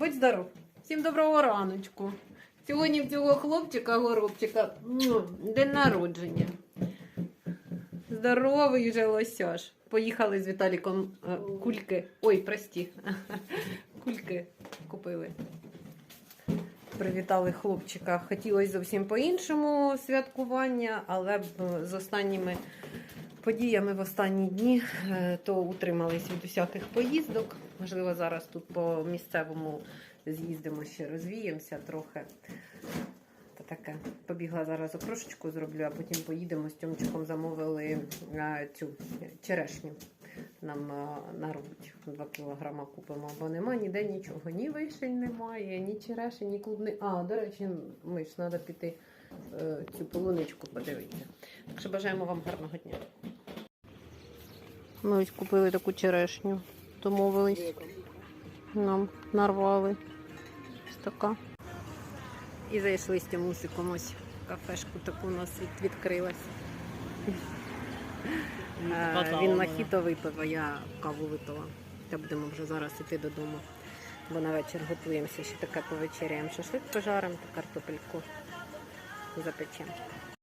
Будь здоров. Всім доброго раночку. Сьогодні в цього хлопчика, горобчика, день народження. Здоровий же лосяш. Поїхали з Віталіком е, кульки. Ой, прості. Кульки купили. Привітали хлопчика. Хотілося зовсім по-іншому святкування, але з останніми подіями в останні дні е, то утримались від усяких поїздок. Можливо, зараз тут по місцевому з'їздимо ще розвіємося трохи. Та таке. Побігла зараз окрошечку зроблю, а потім поїдемо з Тьомчиком замовили е, цю черешню. Нам е, нарвуть 2 кілограма купимо, бо нема ніде нічого. Ні вишень немає, ні черешень, ні клубни. А, до речі, ми ж треба піти цю полуничку подивитися. Так що бажаємо вам гарного дня. Ми ось купили таку черешню, домовились. Нам нарвали. Ось така. І зайшли з Тямусиком ось в кафешку таку у нас від- відкрилась. Е, Він мохіто випив, а я каву випила. Та будемо вже зараз іти додому. Бо на вечір готуємося, ще таке повечеряємо. Шашлик пожаримо та картопельку запечемо.